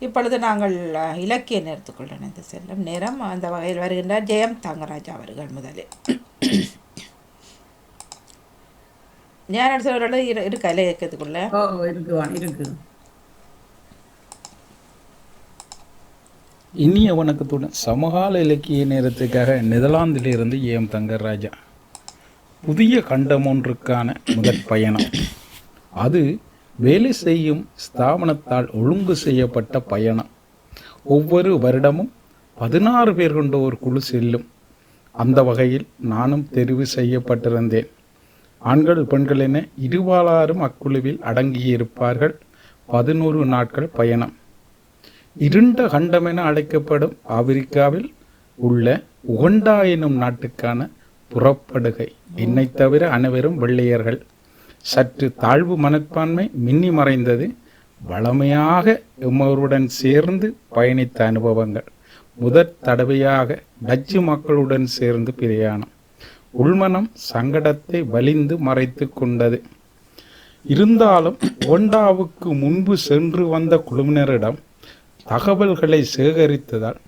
இப்பொழுது நாங்கள் இலக்கிய நேரத்துக்குள் இணைந்து செல்லும் நேரம். அந்த வகையில் வருகின்றார் ஜெயம் தங்கராஜ் அவர்கள் முதலில். ஞான சொல்கிறோட இரு இருக்கா? இலக்கியத்துக்குள்ள ஓ இருக்குவான் இருக்கு இனிய வணக்கத்துடன் சமகால இலக்கிய நேரத்துக்காக நெதர்லாந்திலிருந்து ஏம் தங்கராஜா. புதிய கண்டம் ஒன்றுக்கான முதற் பயணம். அது வேலை செய்யும் ஸ்தாபனத்தால் ஒழுங்கு செய்யப்பட்ட பயணம். ஒவ்வொரு வருடமும் பதினாறு பேர் கொண்ட ஒரு குழு செல்லும். அந்த வகையில் நானும் தெரிவு செய்யப்பட்டிருந்தேன். ஆண்கள் பெண்கள் என இருபாலாரும் அக்குழுவில் அடங்கியிருப்பார்கள். பதினோரு நாட்கள் பயணம். இருண்ட கண்டம் என அழைக்கப்படும் ஆப்பிரிக்காவில் உள்ள உகண்டா எனும் நாட்டுக்கான புறப்படுகை. என்னை தவிர அனைவரும் வெள்ளையர்கள். சற்று தாழ்வு மனப்பான்மை மின்னி மறைந்தது. வளமையாக எம்மவருடன் சேர்ந்து பயணித்த அனுபவங்கள். முதற் தடவையாக டச்சு மக்களுடன் சேர்ந்து பிரயாணம். உள்மனம் சங்கடத்தை வலிந்து மறைத்து கொண்டது. இருந்தாலும் ஒண்டாவுக்கு முன்பு சென்று வந்த குழுவினரிடம் தகவல்களை சேகரித்ததால்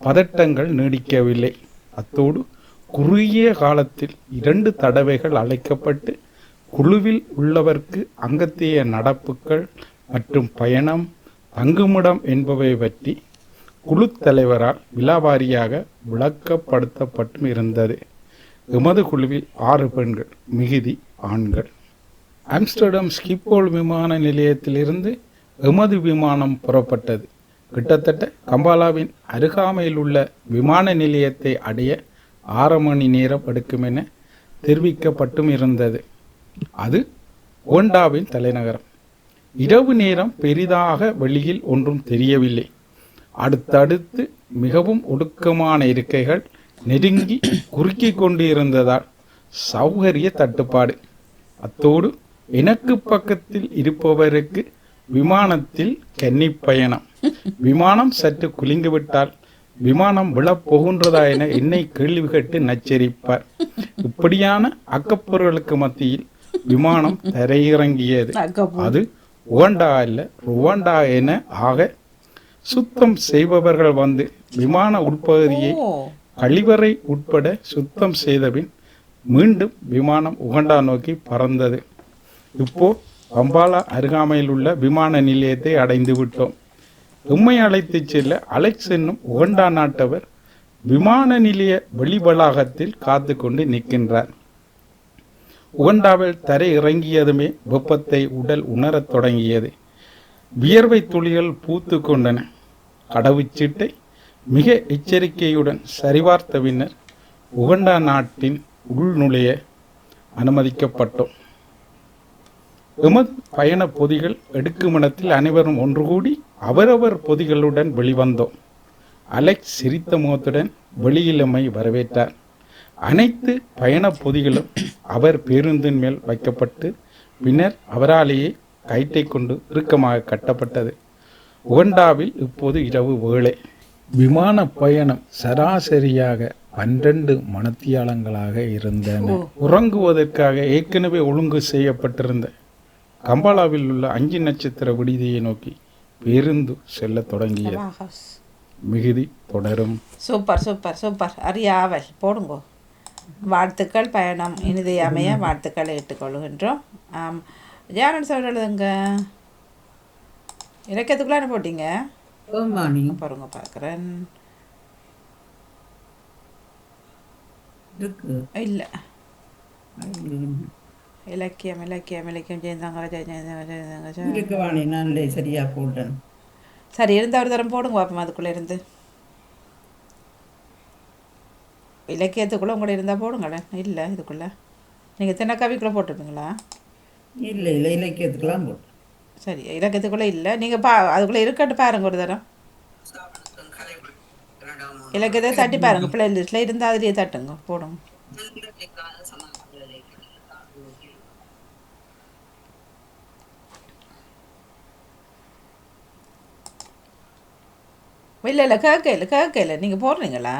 பதட்டங்கள் நீடிக்கவில்லை. அத்தோடு குறுகிய காலத்தில் இரண்டு தடவைகள் அழைக்கப்பட்டு குழுவில் உள்ளவர்க்கு அங்கத்திய நடப்புகள் மற்றும் பயணம் தங்குமிடம் என்பவை பற்றி குழு தலைவரால் விலாவாரியாக விளக்கப்படுத்தப்பட்டும் இருந்தது. எமது குழுவில் ஆறு பெண்கள் மிகுதி ஆண்கள். ஆம்ஸ்டர்டாம் ஸ்கிப்போல் விமான நிலையத்திலிருந்து எமது விமானம் புறப்பட்டது. கிட்டத்தட்ட கம்பாலாவின் அருகாமையில் உள்ள விமான நிலையத்தை அடைய ஆறு மணி நேரம் எடுக்கும் என தெரிவிக்கப்பட்டும் இருந்தது. அது ஓண்டாவின் தலைநகரம். இரவு நேரம் பெரிதாக வெளியில் ஒன்றும் தெரியவில்லை. அடுத்தடுத்து மிகவும் ஒடுக்கமான இருக்கைகள் நெருங்கி குறுக்கி கொண்டு இருந்ததால் சௌகரிய தட்டுப்பாடு. அத்தோடு எனக்கு பக்கத்தில் இருப்பவருக்கு விமானத்தில் கன்னி பயணம். விமானம் சற்று குலுங்கிவிட்டால் விமானம் விழப்போகின்றதா என என்னை கேள்வி கேட்டு நச்சரிப்பார். இப்படியான அக்கப்பொருளுக்கு மத்தியில் விமானம் தரையிறங்கியது. அது உகண்டா அல்ல ருவாண்டா என ஆக சுத்தம் செய்பவர்கள் வந்து விமான உட்பகுதியை கழிவறை உட்பட சுத்தம் செய்தபின் மீண்டும் விமானம் உகண்டா நோக்கி பறந்தது. இப்போ பம்பாலா அருகாமையில் உள்ள விமான நிலையத்தை அடைந்து விட்டோம். உம்மை அழைத்துச் செல்ல அலெக்ஸ் என்னும் உகண்டா நாட்டவர் விமான நிலைய வெளிவளாகத்தில் காத்து கொண்டு நிற்கின்றார். உகண்டாவில் தரை இறங்கியதுமே வெப்பத்தை உடல் உணரத் தொடங்கியது. வியர்வை துளிகள் பூத்து கொண்டன. கடவுச்சீட்டை மிக எச்சரிக்கையுடன் சரிபார்த்த பின்னர் உகண்டா நாட்டின் உள்நுழைய அனுமதிக்கப்பட்டோம். எமது பயண பொதிகள் எடுக்குமிடத்தில் அனைவரும் ஒன்று கூடி அவரவர் பொதிகளுடன் வெளிவந்தோம். அலெக்ஸ் சிரித்த முகத்துடன் வெளியிலமை வரவேற்றார். அனைத்து பயண பொதிகளும் அவர் பேருந்தின் மேல் வைக்கப்பட்டு பின்னர் அவராலேயே கயிற்றை கொண்டு இறுக்கமாக கட்டப்பட்டது. உகண்டாவில் இப்போது இரவு வேளை. விமான பயணம் சராசரியாக பன்னிரண்டு மணத்தியாலங்களாக இருந்தன. உறங்குவதற்காக ஏற்கனவே ஒழுங்கு செய்யப்பட்டிருந்த கம்பாலாவில் உள்ள அஞ்சு நட்சத்திர விடுதியை நோக்கி பேருந்து செல்லத் தொடங்கியது. மிகுதி தொடரும். Super super super. அறியாவல் போடுங்கோ. வாழ்த்துக்கள் பயணம் இனிதை அமைய வாழ்த்துக்களை இட்டுக்கொள்கின்றோம் ஆம் ஜானன் சார் எழுதுங்க? இலக்கியத்துக்குள்ளான போட்டீங்க? பாருங்க பார்க்குறேன். இல்லை. இலக்கியம் இலக்கியம் இலக்கியம். ஜெயந்தாங்க ஜெயந்தாங்க சரியா போட்டேன். சரி இருந்த ஒரு தரம் போடுங்க பாப்போம் அதுக்குள்ளே இருந்து. இலக்கியத்துக்குள்ளே உங்களோட இருந்தால் போடுங்களேன் இல்லை இதுக்குள்ளே. நீங்கள் தின கவிக்குள்ளே போட்டுருப்பீங்களா? இல்லை இல்லை இலக்கியத்துக்கெல்லாம் போட்டேன் சரி இலக்கியத்துக்குள்ளே இல்லை. நீங்கள் பா அதுக்குள்ளே இருக்கட்டும் பாருங்க ஒரு தரம். இலக்கியத்தை தட்டி பாருங்க. பிள்ளை லிஸ்ட்டில் இருந்தால் அதிலேயே தட்டுங்க போடுங்க. இல்லை இல்லை கேட்கல கேட்கல நீங்கள் போடுறீங்களா?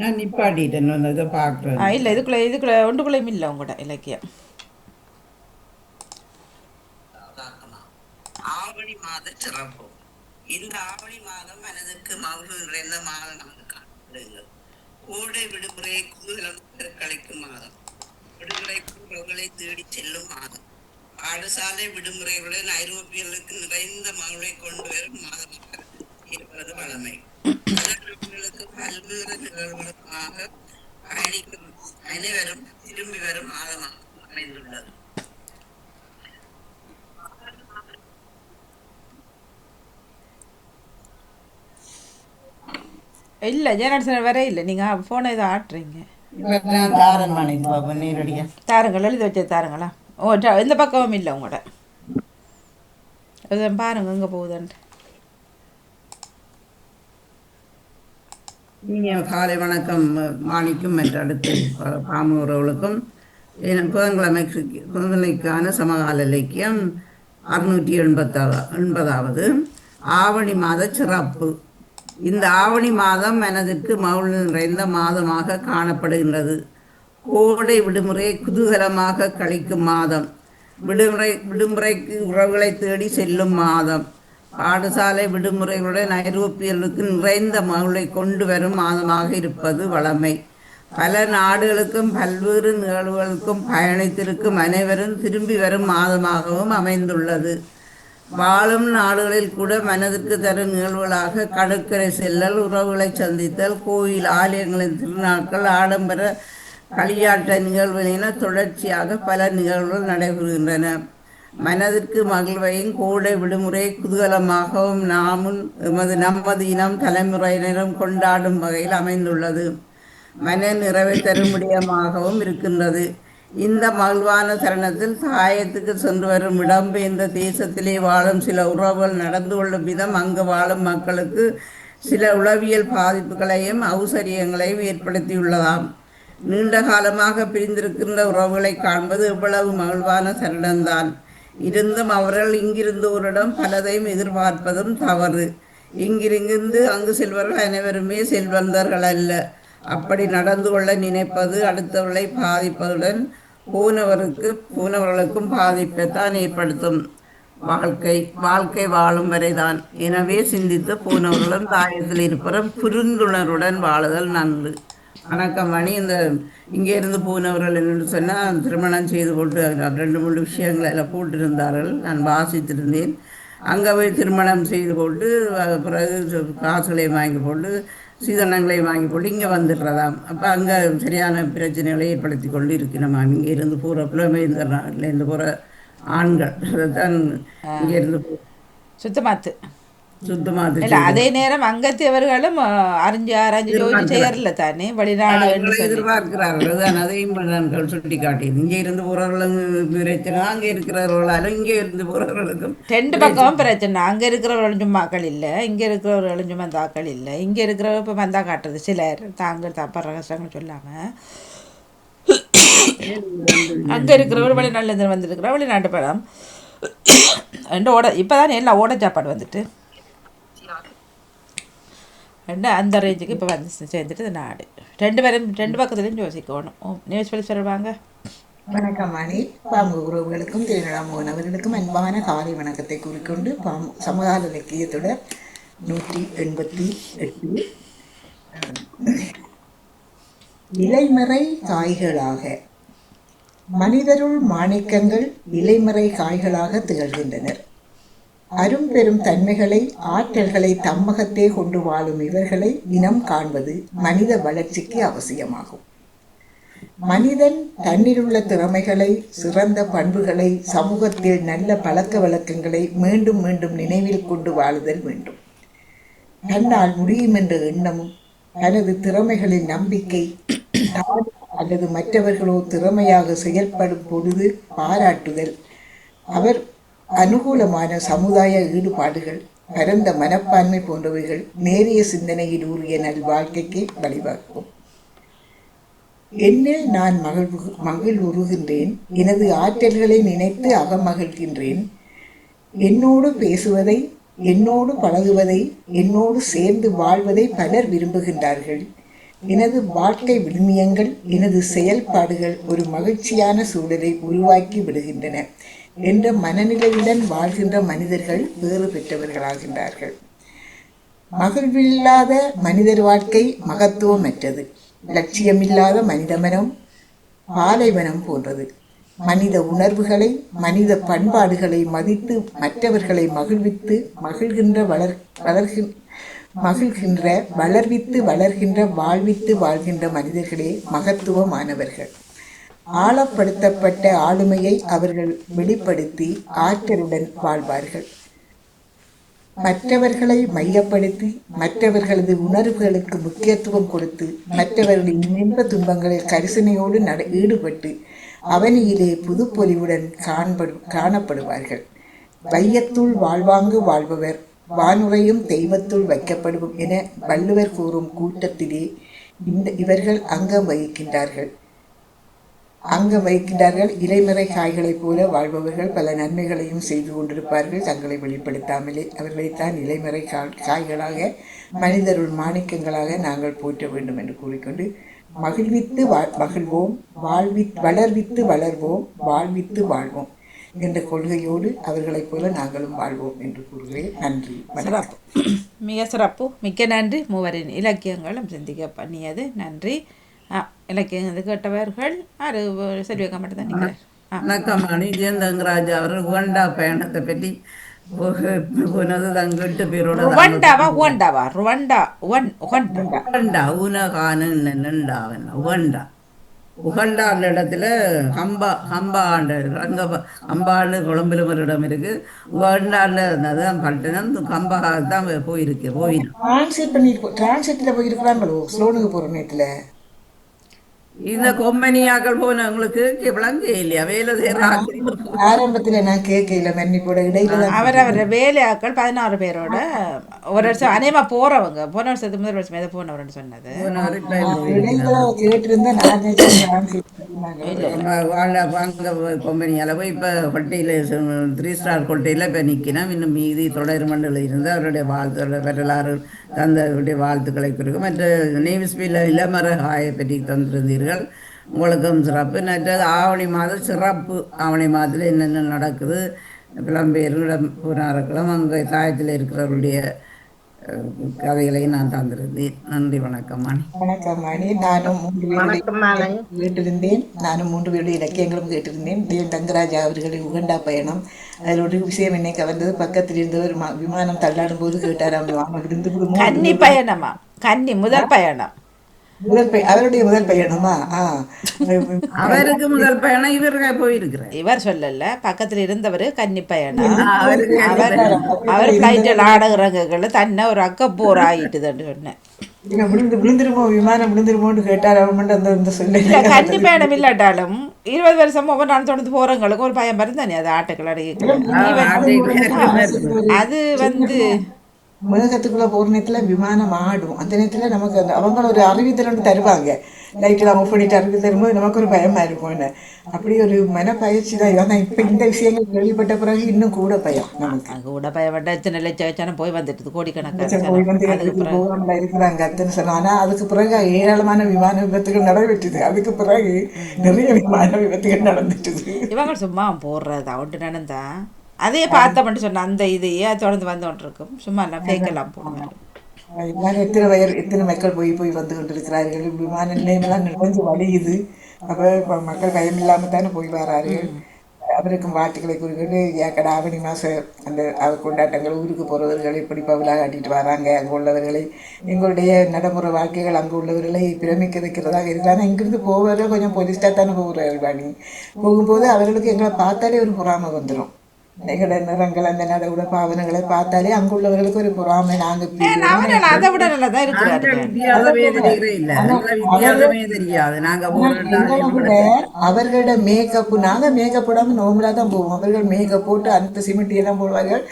நான் நிப்பாட்டிட்டேன். இதை பார்க்குறேன் ஆ இல்லை இதுக்குள்ளே இதுக்குள்ளே ஒன்றுக்குள்ளேயும் இல்லை உங்களோட இலக்கியம். ஆவணி மாத சிறப்பு. இந்த ஆவணி மாதம் மனதிற்கு மகிழ்வு நிறைந்த மாதமாக காணப்படுகிறது. கோடை விடுமுறையை குதூகலம் கழிக்கும் மாதம். விடுமுறை உறவுகளை தேடி செல்லும் மாதம். பாடசாலை விடுமுறைகளுடன் ஐரோப்பியர்களுக்கு நிறைந்த மகிழ்வை கொண்டு வரும் மாதமாக இருப்பது வழமை பலர்களுக்கு பல்வேறு நிகழ்வுகளுக்காக பயணிக்கும் அனைவரும் திரும்பி வரும் மாதமாக அமைந்துள்ளது. இல்லை ஜெனரேஷன் வர இல்லை. நீங்கள் ஃபோனை இதை ஆட்டுறீங்க. தாருங்கள் எழுதி வச்சது தாருங்களா? ஓ ட- எந்த பக்கமும் இல்லை உங்களோட. அது பாருங்க எங்கே போகுதுன்ட்டு. இனிய காலை வணக்கம் மாணிக்கும் மற்ற அடுத்து பாமூரவர்களுக்கும் புதன்கிழமை புதன்கிழமைக்கான சமகால இலக்கியம் அறுநூற்றி எண்பத்தாவது எண்பதாவது. ஆவணி மாத சிறப்பு. இந்த ஆவணி மாதம் மனதிற்கு மவுள் நிறைந்த மாதமாக காணப்படுகின்றது. கோடை விடுமுறை குதூகலமாக கழிக்கும் மாதம். விடுமுறை விடுமுறைக்கு உறவுகளை தேடி செல்லும் மாதம். பாடசாலை விடுமுறைகளுடன் ஐரோப்பியர்களுக்கு நிறைந்த மகளை கொண்டு வரும் மாதமாக இருப்பது வழமை பல நாடுகளுக்கும் பல்வேறு நிகழ்வுகளுக்கும் பயணித்திருக்கும் அனைவரும் திரும்பி வரும் மாதமாகவும் அமைந்துள்ளது. வாழும் நாடுகளில் கூட மனதிற்கு தரும் நிகழ்வுகளாக கடற்கரை செல்லல் உறவுகளை சந்தித்தல் கோயில் ஆலயங்களின் திருநாட்கள் ஆடம்பர களியாட்ட நிகழ்வுகள் என தொடர்ச்சியாக பல நிகழ்வுகள் நடைபெறுகின்றன. மனதிற்கு மகிழ்வையும் கூட விடுமுறை குதூகலமாகவும் நாமும் எமது நமது இனம் தலைமுறையினரும் கொண்டாடும் வகையில் அமைந்துள்ளது. மன நிறைவை தரும் விடயமாகவும் இருக்கின்றது. இந்த மகிழ்வான தருணத்தில் சாயத்துக்கு சென்று வரும் இடம்பெயர்ந்த தேசத்திலே வாழும் சில உறவுகள் நடந்து கொள்ளும் விதம் அங்கு வாழும் மக்களுக்கு சில உளவியல் பாதிப்புகளையும் ஔசரியங்களையும் ஏற்படுத்தியுள்ளதாம். நீண்ட காலமாக பிரிந்திருக்கின்ற உறவுகளை காண்பது எவ்வளவு மகிழ்வான தருணம்தான். இருந்தும் அவர்கள் இங்கிருந்தோரிடம் பலதையும் எதிர்பார்ப்பதும் தவறு. இங்கிருந்து அங்கு செல்வர்கள் அனைவருமே செல்வந்தர்கள் அல்ல. அப்படி நடந்து கொள்ள நினைப்பது அடுத்தவர்களை பாதிப்பதுடன் போனவருக்கு போனவர்களுக்கும் பாதிப்பைத்தான் ஏற்படுத்தும். வாழ்க்கை வாழ்க்கை வாழும் வரைதான். எனவே சிந்தித்து போனவர்களும் தாயத்தில் இருப்பவரும் புரிந்துணர்வுடன் வாழுதல் நன்று. வணக்கம் மணி. இந்த இங்கே இருந்து போனவர்கள் என்று சொன்னால் திருமணம் செய்து கொண்டு ரெண்டு மூணு விஷயங்களை எல்லாம் போட்டிருந்தார்கள். நான் வாசித்திருந்தேன். அங்கே போய் திருமணம் செய்து போட்டு பிறகு காசுகளை வாங்கி போட்டு சீதனங்களை வாங்கி போட்டு இங்கே வந்துடுறதாம். அப்போ அங்கே சரியான பிரச்சனைகளை ஏற்படுத்தி கொண்டு இருக்கணுமா இங்கே இருந்து போகிற புலமைந்தர்லேருந்து போகிற ஆண்கள். தான் இங்கே இருந்து சுத்தமாத்து. சுத்தமாக அதே நேரம் அங்கத்தியவர்களும் அஹ், அறிஞ்சு ஆராய்ஞ்சு ஜோதிச்சு செய்யறல தானே வெளிநாடு எதிர்பார்க்கிறார்கள் அதையும் நாங்கள் சுட்டி காட்டியது இங்கே இருந்து போகிறவர்களும் பிரச்சனை அங்கே இருக்கிறவர்களாலும் இங்கே இருந்து போகிறவர்களுக்கும் ரெண்டு பக்கமும் பிரச்சனை அங்கே இருக்கிறவர்களும் சும்மாக்கள் இல்லை இங்கே இருக்கிறவர்களும் சும்மா தாக்கள் இல்லை இங்கே இருக்கிறவங்க இப்போ வந்தா காட்டுறது சிலர் தாங்கள் தப்படுற கஷ்டங்கள் சொல்லாமல் அங்கே இருக்கிறவர் வெளிநாட்டில் வந்திருக்கிற வெளிநாட்டு படம் ரெண்டு ஓட இப்போ தானே எல்லாம் ஓட சாப்பாடு வந்துட்டு ரெண்டு அந்த ரேஞ்சுக்கு இப்போ வந்து சேர்ந்துட்டு இந்த நாடு ரெண்டு பேரும் ரெண்டு பக்கத்துலையும் யோசிக்கணும் ஓ நியூஸ் பேர் சொல்லுவாங்க வணக்கம் அணி பாம்பு உறவுகளுக்கும் திருநடாமோகன் அவர்களுக்கும் அன்பான காலை வணக்கத்தை கூறிக்கொண்டு பாம்பு சமகால இலக்கியத்தோட நூற்றி எண்பத்தி எட்டு இலைமறை காய்களாக மனிதருள் மாணிக்கங்கள் இலைமறை காய்களாக திகழ்கின்றனர் அரும்பெரும் தன்மைகளை ஆற்றல்களை தம்மகத்தே கொண்டு வாழும் இவர்களை இனம் காண்பது மனித வளர்ச்சிக்கு அவசியமாகும். மனிதன் தன்னிலுள்ள திறமைகளை சிறந்த பண்புகளை சமூகத்தில் நல்ல பழக்க வழக்கங்களை மீண்டும் மீண்டும் நினைவில் கொண்டு வாழுதல் வேண்டும். தன்னால் முடியும் என்ற எண்ணமும் தனது திறமைகளின் நம்பிக்கை அல்லது மற்றவர்களோ திறமையாக செயல்படும் பொழுது பாராட்டுதல். அவர் அனுகூலமான சமுதாய ஈடுபாடுகள் பரந்த மனப்பான்மை போன்றவைகள் நேரிய சிந்தனையில் ஊறிய நல் வாழ்க்கைக்கு வழிவகுக்கும். என்னில் நான் மகிழ்வு மகிழ்வுறுகின்றேன் எனது ஆற்றல்களை நினைத்து அகமகிழ்கின்றேன். என்னோடு பேசுவதை என்னோடு பழகுவதை என்னோடு சேர்ந்து வாழ்வதை பலர் விரும்புகின்றார்கள். எனது வாழ்க்கை விழுமியங்கள் எனது செயல்பாடுகள் ஒரு மகிழ்ச்சியான சூழலை உருவாக்கி விடுகின்றன. என்ற மனநிலையுடன் வாழ்கின்ற மனிதர்கள் வேறு பெற்றவர்களாகின்றார்கள். மகிழ்வில்லாத மனிதர் வாழ்க்கை மகத்துவமற்றது. லட்சியமில்லாத மனித மனம் பாலைவனம் போன்றது. மனித உணர்வுகளை மனித பண்பாடுகளை மதித்து மற்றவர்களை மகிழ்வித்து மகிழ்கின்ற வளர் வளர்கின் மகிழ்கின்ற வளர்வித்து வளர்கின்ற வாழ்வித்து வாழ்கின்ற மனிதர்களே மகத்துவமானவர்கள். ஆழப்படுத்தப்பட்ட ஆளுமையை அவர்கள் வெளிப்படுத்தி ஆற்றலுடன் வாழ்வார்கள். மற்றவர்களை மையப்படுத்தி மற்றவர்களது உணர்வுகளுக்கு முக்கியத்துவம் கொடுத்து மற்றவர்களின் இன்ப துன்பங்களில் கரிசனையோடு நட ஈடுபட்டு அவனியிலே புதுப்பொலிவுடன் காண்படு காணப்படுவார்கள். வையத்துள் வாழ்வாங்கு வாழ்பவர் வானுரையும் தெய்வத்துள் வைக்கப்படுவோம் என வள்ளுவர் கூறும் கூட்டத்திலே இந்த இவர்கள் அங்கம் வகிக்கின்றார்கள். அங்கு வைக்கின்றார்கள். இலைமறை காய்களைப் போல வாழ்பவர்கள் பல நன்மைகளையும் செய்து கொண்டிருப்பார்கள். தங்களை வெளிப்படுத்தாமலே அவர்களைத்தான் இலைமறை காய்களாக மனிதருள் மாணிக்கங்களாக நாங்கள் போற்ற வேண்டும் என்று கூறிக்கொண்டு மகிழ்வித்து மகிழ்வோம் வாழ்வி வளர்வித்து வளர்வோம் வாழ்வித்து வாழ்வோம் என்ற கொள்கையோடு அவர்களைப் போல நாங்களும் வாழ்வோம் என்று கூறுகிறேன். நன்றி. சிறப்பு. மிக சிறப்பு. மிக்க நன்றி. மூவரின் இலக்கியங்களும் சிந்திக்க பண்ணியது. நன்றி. இலக்கியம் இது கேட்டவர்கள் ஆறு செல்வியக்கா மட்டும் தான் நிற்கிறேன் ஆ வணக்கம் மணி ஜெயந்தங்கராஜ் அவர் உகண்டா பயணத்தை பற்றி உகண்டா உகண்டான்ற இடத்துல ஹம்பா ஹம்பாண்டு அங்கே ஹம்பாண்டு கொழம்புல ஒரு இடம் இருக்கு பட்டினம் கம்பா தான் போயிருக்கு போயிடும் டிரான்ஸ்லேட் போயிருக்கிறாங்களோ ஸ்லோனுக்கு நேரத்தில் இந்த கொம்பனியாக்கள் போனவங்களுக்கு விளங்க இல்லையா? வேலை செய்யற ஆரம்பத்துல நான் கேட்கல மன்னிப்போட. இடையில அவரவர் வேலையாட்கள் பதினாறு பேரோட ஒரு வருஷம் அநேகமா போறவங்க போன வருஷத்துக்கு முதல் வருஷம் ஏதோ போனவர்னு சொன்னது. வாங்க கொம்பனியால் போய் இப்போ கொட்டையில் த்ரீ ஸ்டார் கொட்டையில் இப்போ நிற்கிறேன் இன்னும் மீதி தொடர் மண்டலம் இருந்து அவருடைய வாழ்த்து வரலாறு தந்தவருடைய வாழ்த்துக்களை குறிக்கும் மற்ற நேவிஸ்பியில் இளமர காயை பற்றி தந்திருந்தீர்கள் உங்களுக்கும் சிறப்பு. மற்றது ஆவணி மாதம் சிறப்பு ஆவணி மாதத்தில் என்னென்ன நடக்குது? புலம்பெயர்களிடம் போனார்களும். அங்கே தாயத்தில் இருக்கிறவருடைய அஹ், கதைகளையும் நான் தந்திருந்தேன். நன்றி வணக்கம் மணி. வணக்கம் மணி. நானும் மூன்று பேருடைய கேட்டிருந்தேன் நானும் மூன்று பேருடைய இலக்கியங்களும் கேட்டிருந்தேன். தேவ் தங்கராஜா அவர்களின் உகண்டா பயணம். அதில் ஒரு விஷயம் என்னை கவர்ந்தது. பக்கத்தில் இருந்தவர் ம- விமானம் தள்ளாடும் போது கேட்டாராம் இருந்து மூன்று கன்னி பயணமா? கன்னி முதல் பயணம். முதல் பய- அவருடைய முதல் பயணமா ஆ. அவருக்கு முதல் பயணம் இவர்கள் போயிருக்கிறார் இவர் சொல்லல பக்கத்துல இருந்தவர் கன்னி பயணம் அவருக்கு அவர் அவர் பிளைட்டில் ஆடுகிறவங்கள தன்னை ஒரு அக்கப்போர் ஆகிட்டுதுன்னு சொன்னேன். விழுந்து விழுந்துருமோ விமானம் விழுந்துருமோன்னு கேட்டார் அவன் மட்டும் அந்த இந்த சொல்லி இல்ல கன்னி பயணம் இல்லாட்டாலும் இருபது வருஷம் ஒவ்வொரு நாள் தொடர்ந்து போறவங்களுக்கு ஒரு பயம் இருந்தானே அது ஆட்டுக்கள் அது வந்து மேகத்துக்குள்ள போற நேரத்துல விமானம் ஆடும். அந்த நேரத்துல நமக்கு அந்த அவங்க ஒரு அறிவித்தல் ஒன்று தருவாங்க. லைட்டில் ஆஃப் பண்ணிட்டு அறிவித்தல் தரும்போது நமக்கு ஒரு பயமா இருக்கும்னு. அப்படி ஒரு மன பயிற்சி தான். ஆனால் இப்போ இந்த விஷயங்கள் கேள்விப்பட்ட பிறகு இன்னும் கூட பயம் நமக்கு. கூட பயப்பட்ட எத்தனை லட்சம் வச்சாலும் போய் வந்துட்டு கோடிக்கணக்கான சரி, போய் வந்து போகாமல இருக்கிறாங்க அத்தனை சொன்னோம் ஆனால் அதுக்கு பிறகு ஏராளமான விமான விபத்துகள் நடைபெற்றது. அதுக்கு பிறகு நிறைய விமான விபத்துகள் நடந்துட்டுது. இவங்க சும்மா போடுறது. ஒன்று நடந்தா அதே பார்த்தோம்னு சொன்ன அந்த இதையே தொடர்ந்து வந்து இருக்கும் சும்மா எல்லாம் ஃபேக்கெல்லாம் போடுவேன் எத்தனை வயர் எத்தனை மக்கள் போய் போய் வந்து கொண்டிருக்கிறார்கள்? விமான நிலையமெல்லாம் நிறைஞ்சு வழியுது அப்போ மக்கள் பயம் இல்லாமல் தானே போய் வரார்கள் அவருக்கும் வாழ்த்துக்களை குறிக்கிட்டு ஏக்கடா ஆவணி மாதம் அந்த கொண்டாட்டங்கள் ஊருக்கு போகிறவர்கள் எப்படி பவுலாக காட்டிட்டு வராங்க அங்கே உள்ளவர்களை. எங்களுடைய நடைமுறை வாழ்க்கைகள் அங்கே உள்ளவர்களை பிரமிக்க வைக்கிறதாக இருக்குது. ஆனால் இங்கிருந்து போவதில் கொஞ்சம் பொலிஸ்டாக தானே போகிறார்கள் வாணி போகும்போது அவர்களுக்கு எங்களை பார்த்தாலே ஒரு பொறாமை வந்துடும் எங்களோட நிறங்கள் அந்த நடவுட பாவனைகளை பார்த்தாலே அங்குள்ளவர்களுக்கு ஒரு பொறாமை அவர்கள் அதை விட நல்லா தான் இருக்கிறாரு நாங்க அவர்களோட மேக்கப் நாங்க மேக்கப் போடாம நார்மலா தான் போவோம். அவர்கள் மேக்கப் போட்டு அந்த சிமெண்ட் எல்லாம் போடுவார்கள்.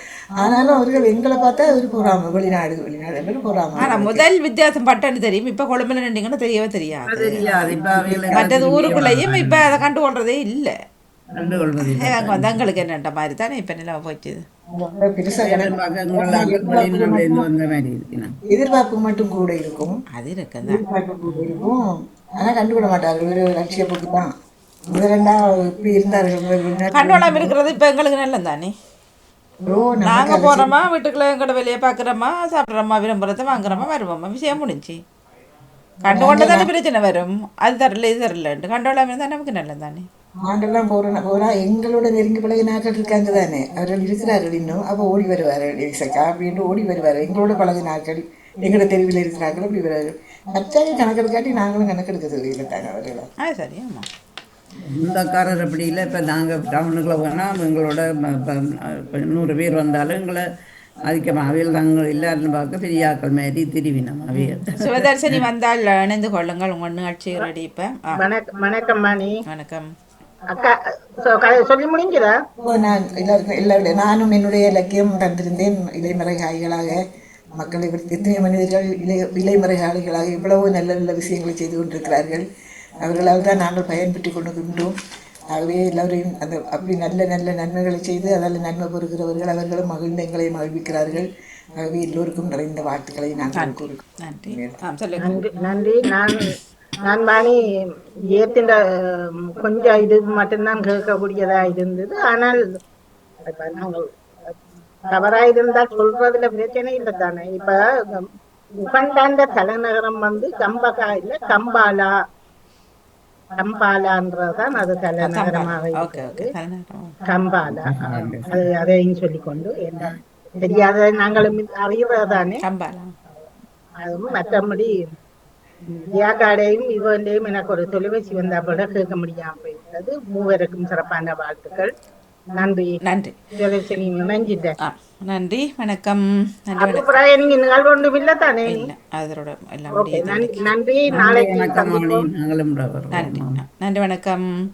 ஆனாலும் அவர்கள் எங்களை பார்த்தா ஒரு பொறாமை. வெளிநாடு வெளிநாடு பொறாமை. ஆனா முதல் வித்தியாசம் பட்டன்னு தெரியும். இப்ப கொழும்புல நின்றீங்கன்னா தெரியவே தெரியாது. தெரியாது. இப்ப அவைகளை மற்றது ஊருக்குள்ளேயும் இப்ப அதை கண்டுகொள்றதே இல்லை. என்னன்ற மாதிரி தானே இப்ப நிலவ இருக்கிறான் எதிர்பார்ப்பு மட்டும் கூட இருக்கும். அது இருக்குதான் எதிர்பார்ப்பு கூட இருக்கும். ஆனா கண்டுவிட மாட்டார்கள். ஒரு லட்சிய போக்கு தான். முதலெல்லாம் இப்படி இருந்தார்கள். இருக்கிறது இப்ப எங்களுக்கு நல்லது தானே? நாங்க போறோமா வீட்டுக்குள்ள எங்கட வெளியே பாக்குறோமா சாப்பிட்றோமா விரும்புறத வாங்குறோமா வருவோமா விஷயம் முடிஞ்சு. கண்டு கொண்டு தானே பிரச்சனை வரும். அது தரல இது தரலன்ட்டு. கண்டோளாம இருந்தா நமக்கு நல்லது தானே? ஆண்டெல்லாம் போறோம் போனா எங்களோட நெருங்கி பழகிய நாட்கள் இருக்காங்க தானே. அவர்கள் இருக்கிறார்கள் இன்னும். அப்போ ஓடி வருவார்கள். எரிசக்கா அப்படின்ட்டு ஓடி வருவார்கள். எங்களோட பழகிய நாட்கள் எங்களோட தெருவில் இருக்கிறார்கள் அப்படி வருவார்கள். மற்ற கணக்கெடுக்காட்டி நாங்களும் கணக்கெடுக்க தெரியல தாங்க அவர்களை. ஆ சரி ஆமா. சொந்தக்காரர் அப்படி இல்லை. இப்போ நாங்கள் டவுனுக்குள்ள போனால் எங்களோட நூறு பேர் வந்தாலும் எங்களை அதிகமாக அவையில் நாங்கள் எல்லாரும் பார்க்க பெரிய ஆக்கள் மாதிரி திருவினோம் அவையில் சிவதர்சனி வந்தால் இணைந்து கொள்ளுங்கள். உங்க நிகழ்ச்சி ரெடி இப்ப. வணக்கம் வணக்கம் மணி வணக்கம். சொல்லி முடிஞ்சதா இப்போ நான் எல்லாருக்கும் எல்லாருடைய நானும் என்னுடைய இலக்கியம் தந்திருந்தேன் இலைமறை காய்களாக மக்கள் இப்படி எத்தனை மனிதர்கள் இலை இலைமறை காய்களாக இவ்வளவு நல்ல நல்ல விஷயங்களை செய்து கொண்டிருக்கிறார்கள். அவர்களால் தான் நாங்கள் பயன்பெற்று கொண்டிருக்கின்றோம். ஆகவே எல்லாரையும் அந்த அப்படி நல்ல நல்ல நன்மைகளை செய்து அதால் நன்மை பெறுகிறவர்கள் அவர்களும் மகிழ்ந்து எங்களை மகிழ்விக்கிறார்கள். ஆகவே எல்லோருக்கும் நிறைந்த வாழ்த்துக்களை நாங்கள் கூறுகிறோம். நன்றி. நன்றி நான் நான் மணி ஏத்தின்ற கொஞ்சம் இது மட்டும்தான் கேட்கக்கூடியதா இருந்தது. ஆனால் நாங்கள் தவறா இருந்தா சொல்றதுல பிரச்சனை இல்லை தானே. இப்ப உகண்டாண்ட தலைநகரம் வந்து கம்பகா இல்ல கம்பாலா. கம்பாலான்றதுதான் அது தலைநகரமாக ஓகே ஓகே இருக்குது தலைநகரம். கம்பாலா. அது அதையும் சொல்லிக்கொண்டு என்ன தெரியாத நாங்களும் அறிகிறதானே. கம்பாலா. அதுவும் மற்றபடி வியாக்காடையும் இவன்டையும் எனக்கு ஒரு தொலைபேசி வந்தா கூட கேட்க முடியாம போயிருந்தது மூவருக்கும் சிறப்பான வாழ்த்துக்கள். நன்றி. நன்றி. ஜெயலட்சுமி நினைஞ்சிட்டேன் ஆ நன்றி வணக்கம். பிறகு நீங்க நிகழ்வு ஒன்றும் இல்லை தானே? அதோட எல்லாம் நன்றி நாளைக்கு நன்றி. நன்றி வணக்கம்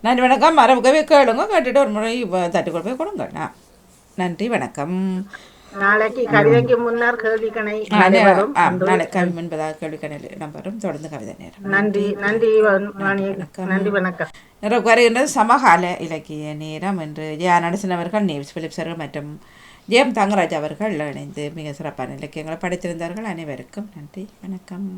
நன்றி வணக்கம். மரபுக்கவே கேளுங்க கேட்டுட்டு ஒரு முறை தட்டுக்கொள் போய் கொடுங்க. நன்றி வணக்கம். நாளைக்கு கவிதைக்கு முன்னர் கேள்வி கணை கவி என்பதாக கேள்வி கணில் இடம்பெறும் தொடர்ந்து கவிதை நேரம் நன்றி நன்றி வ- வாணி நன்றி வணக்கம் நிறைவு வருகின்றது சமகால இலக்கிய நேரம் என்று ஜெயா நடசன் அவர்கள் நேவ்ஸ் பிலிப்ஸ் அவர்கள் மற்றும் ஜெயம் தங்கராஜ் அவர்கள் இணைந்து மிக சிறப்பான இலக்கியங்களை படைத்திருந்தார்கள் அனைவருக்கும் நன்றி வணக்கம்